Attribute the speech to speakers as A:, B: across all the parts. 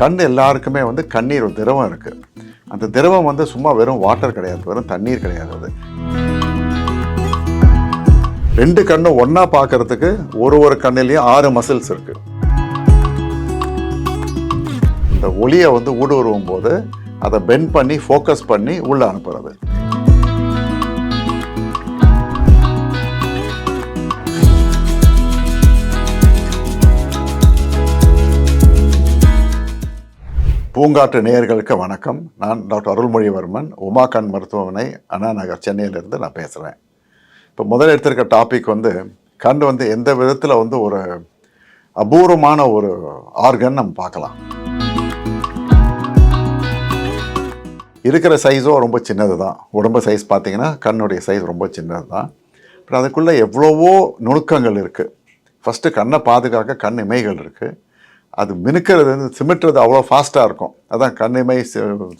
A: கண் எல்லாருக்குமே வந்து கண்ணீர் ஒரு திரவம் இருக்குது அந்த திரவம் வந்து சும்மா வெறும் வாட்டர் கிடையாது வெறும் தண்ணீர் கிடையாது அது. ரெண்டு கண்ணும் ஒன்றா பார்க்கறதுக்கு ஒரு ஒரு கண்ணிலையும் ஆறு மசில்ஸ் இருக்குது இந்த ஒளியை வந்து ஊடுருவும் போது அதை பெண்ட் பண்ணி ஃபோக்கஸ் பண்ணி உள்ளே அனுப்புறது. பூங்காற்று நேயர்களுக்கு வணக்கம். நான் டாக்டர் அருள்மொழிவர்மன் உமா கண் மருத்துவமனை அண்ணா நகர் சென்னையிலேருந்து நான் பேசுகிறேன் இப்போ முதல்ல எடுத்திருக்க டாபிக் வந்து கண் வந்து எந்த விதத்தில் வந்து ஒரு அபூர்வமான ஒரு ஆர்கன் நம்ம பார்க்கலாம். இருக்கிற சைஸும் ரொம்ப சின்னது தான் உடம்பு சைஸ் பார்த்தீங்கன்னா கண்ணுடைய சைஸ் ரொம்ப சின்னது தான் அப்புறம் அதுக்குள்ளே எவ்வளவோ நுணுக்கங்கள் இருக்குது ஃபஸ்ட்டு கண்ணை பாதுகாக்க கண் இமைகள் இருக்குது அது மினுக்கிறது வந்து சிமிட்டுறது அவ்வளோ ஃபாஸ்ட்டாக இருக்கும். அதான் கண் இமை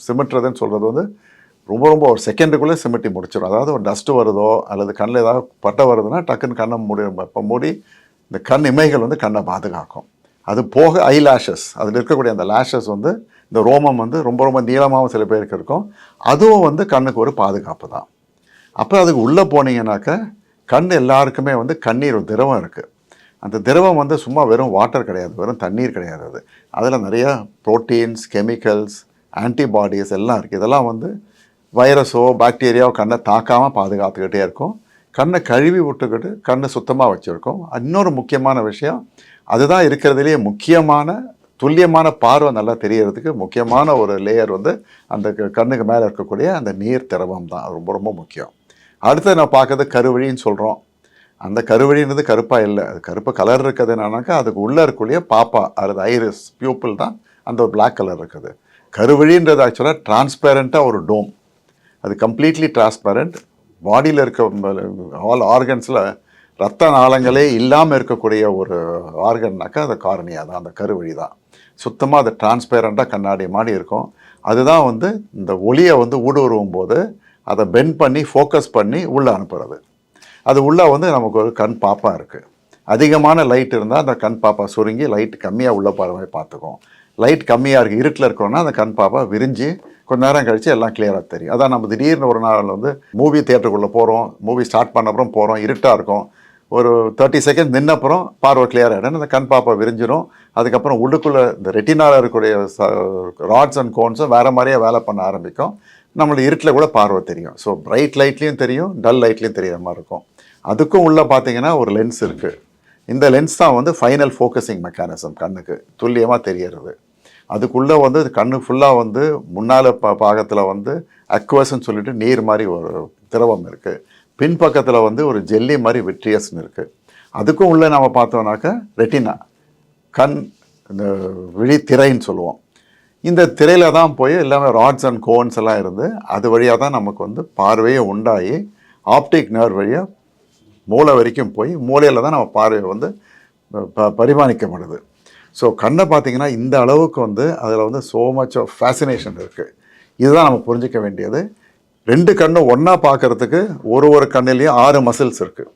A: சிமிட்டுறதுன்னு சொல்கிறது வந்து ரொம்ப ரொம்ப ஒரு செகண்டுக்குள்ளே சிமிட்டி முடிச்சிடும் அதாவது ஒரு டஸ்ட்டு வருதோ அல்லது கண்ணில் ஏதாவது பட்டை வருதுன்னா டக்குன்னு கண்ணை மூடி இப்போ மூடி இந்த கண் இமைகள் வந்து கண்ணை பாதுகாக்கும். அது போக ஐ லேஷஸ் அதில் இருக்கக்கூடிய அந்த லேஷஸ் வந்து இந்த ரோமம் வந்து ரொம்ப ரொம்ப நீளமாகவும் சில பேருக்கு இருக்கும். அதுவும் வந்து கண்ணுக்கு ஒரு பாதுகாப்பு தான். அப்புறம் அதுக்கு உள்ளே போனீங்கன்னாக்க கண் எல்லாருக்குமே வந்து கண்ணீர் ஒரு திரவம் இருக்குது அந்த திரவம் வந்து சும்மா வெறும் வாட்டர் கிடையாது வெறும் தண்ணீர் கிடையாது அது. அதில் நிறையா ப்ரோட்டீன்ஸ் கெமிக்கல்ஸ் ஆன்டிபாடிஸ் எல்லாம் இருக்குது இதெல்லாம் வந்து வைரஸோ பாக்டீரியாவோ கண்ணை தாக்காமல் பாதுகாத்துக்கிட்டே இருக்கும். கண்ணை கழுவி விட்டுக்கிட்டு கண்ணை சுத்தமாக வச்சுருக்கோம். இன்னொரு முக்கியமான விஷயம் அதுதான் இருக்கிறதுலேயே முக்கியமான துல்லியமான பார்வை நல்லா தெரியறதுக்கு முக்கியமான ஒரு லேயர் வந்து அந்த க- கண்ணுக்கு மேலே இருக்கக்கூடிய அந்த நீர் திரவம் தான் ரொம்ப ரொம்ப முக்கியம். அடுத்து நான் பார்க்கறது கருவழின்னு சொல்கிறோம் அந்த கருவழின்றது கருப்பாக இல்லை. அது கருப்பு கலர் இருக்குது என்னன்னாக்கா அதுக்கு உள்ளே இருக்கக்கூடிய பாப்பா அது ஐரிஸ் பியூப்பிள் தான் அந்த ஒரு பிளாக் கலர் இருக்குது. கருவழின்றது ஆக்சுவலாக டிரான்ஸ்பேரண்ட்டாக ஒரு டோம் அது கம்ப்ளீட்லி டிரான்ஸ்பேரண்ட் பாடியில் இருக்க ஆல் ஆர்கன்ஸில் ரத்த நாளங்களே இல்லாமல் இருக்கக்கூடிய ஒரு ஆர்கன்னாக்கா அது காரணியாக தான் அந்த கருவழி தான். சுத்தமாக அது டிரான்ஸ்பேரண்ட்டாக கண்ணாடி மாதிரி இருக்கும். அதுதான் வந்து இந்த ஒளியை வந்து ஊடுருவும் போது அதை பெண்ட் பண்ணி ஃபோக்கஸ் பண்ணி உள்ளே அனுப்புறது. அது உள்ளே வந்து நமக்கு ஒரு கண் பாப்பா இருக்குது அதிகமான லைட் இருந்தால் அந்த கண் பாப்பா சுருங்கி லைட் கம்மியாக உள்ளே போகிற மாதிரி பார்த்துக்கும் லைட் கம்மியாக இருக்குது இருட்டில் இருக்கோன்னா அந்த கண் பாப்பா விரிஞ்சு கொஞ்ச நேரம் கழித்து எல்லாம் கிளியராக தெரியும். அதான் நம்ம திடீர்னு ஒரு நாள் வந்து மூவி தேட்டருக்குள்ளே போகிறோம் மூவி ஸ்டார்ட் பண்ண அப்புறம் போகிறோம் இருட்டாக இருக்கும். ஒரு தேர்ட்டி செகண்ட் நின்ன அப்புறம் பார்வை கிளியர் ஆகிடும் அந்த கண் பாப்பா விரிஞ்சிடும் அதுக்கப்புறம் உள்ளுக்குள்ளே இந்த ரெட்டினால இருக்கக்கூடிய ராட்ஸ் அண்ட் கோன்ஸும் வேறு மாதிரியே வேலை பண்ண ஆரம்பிக்கும். நம்மளுடைய இருட்டில் கூட பார்வை தெரியும். ஸோ பிரைட் லைட்லேயும் தெரியும் டல் லைட்லேயும் தெரியிற மாதிரி இருக்கும். அதுக்கும் உள்ளே பார்த்தீங்கன்னா ஒரு லென்ஸ் இருக்குது இந்த லென்ஸ் தான் வந்து ஃபைனல் ஃபோக்கஸிங் மெக்கானிசம் கண்ணுக்கு. துல்லியமாக தெரியறது. அதுக்குள்ளே வந்து கண்ணு ஃபுல்லாக வந்து முன்னால் பா பாகத்தில் வந்து அக்வஸ்ன்னு சொல்லிட்டு நீர் மாதிரி ஒரு திரவம் இருக்குது பின்பக்கத்தில் வந்து ஒரு ஜெல்லி மாதிரி விட்ரியஸ்னு இருக்குது அதுக்கும் உள்ளே நம்ம பார்த்தோம்னாக்க ரெட்டினா கண் இந்த விழித்திரைன்னு சொல்லுவோம். இந்த திரையில் தான் போய் எல்லாமே ராட்ஸ் அண்ட் கோன்ஸ் எல்லாம் இருந்து அது வழியாக தான் நமக்கு வந்து பார்வையை உண்டாகி ஆப்டிக் நர்வ் வழியாக மூளை வரைக்கும் போய் மூளையில் தான் நம்ம பார்வையை வந்து ப பரிமாணிக்கப்படுது. ஸோ கண்ணை பார்த்தீங்கன்னா இந்த அளவுக்கு வந்து அதில் வந்து ஸோ மச் ஆஃப் ஃபேசினேஷன் இருக்குது இதுதான் நம்ம புரிஞ்சிக்க வேண்டியது. ரெண்டு கண்ணும் ஒன்றா பார்க்கறதுக்கு ஒரு ஒரு கண்ணிலையும் ஆறு மசில்ஸ் இருக்குது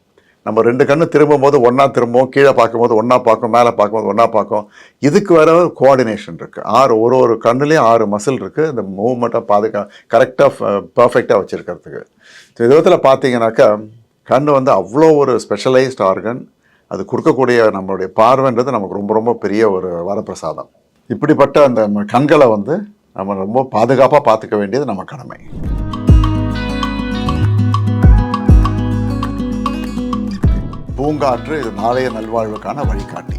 A: நம்ம ரெண்டு கண்ணு திரும்பும் போது ஒன்றா திரும்பும் கீழே பார்க்கும்போது ஒன்றா பார்க்கும் மேலே பார்க்கும்போது ஒன்றா பார்க்கும். இதுக்கு வேற கோஆர்டினேஷன் இருக்குது ஆறு ஒரு ஒரு கண்ணுலேயும் ஆறு மசில் இருக்குது இந்த மூவ்மெண்ட்டை பாதுகா கரெக்டாக பர்ஃபெக்டாக வச்சுருக்கிறதுக்கு. ஸோ இந்த விதத்தில் பார்த்தீங்கன்னாக்கா கண் வந்து அவ்வளோ ஒரு ஸ்பெஷலைஸ்ட் ஆர்கன் அது கொடுக்கக்கூடிய நம்மளுடைய பார்வைன்றது நமக்கு ரொம்ப ரொம்ப பெரிய ஒரு வரப்பிரசாதம். இப்படிப்பட்ட அந்த கண்களை வந்து நம்ம ரொம்ப பாதுகாப்பாக பார்த்துக்க வேண்டியது நம்ம கடமை. பூங்காற்று இது நாளைய நல்வாழ்வுக்கான வழிகாட்டி.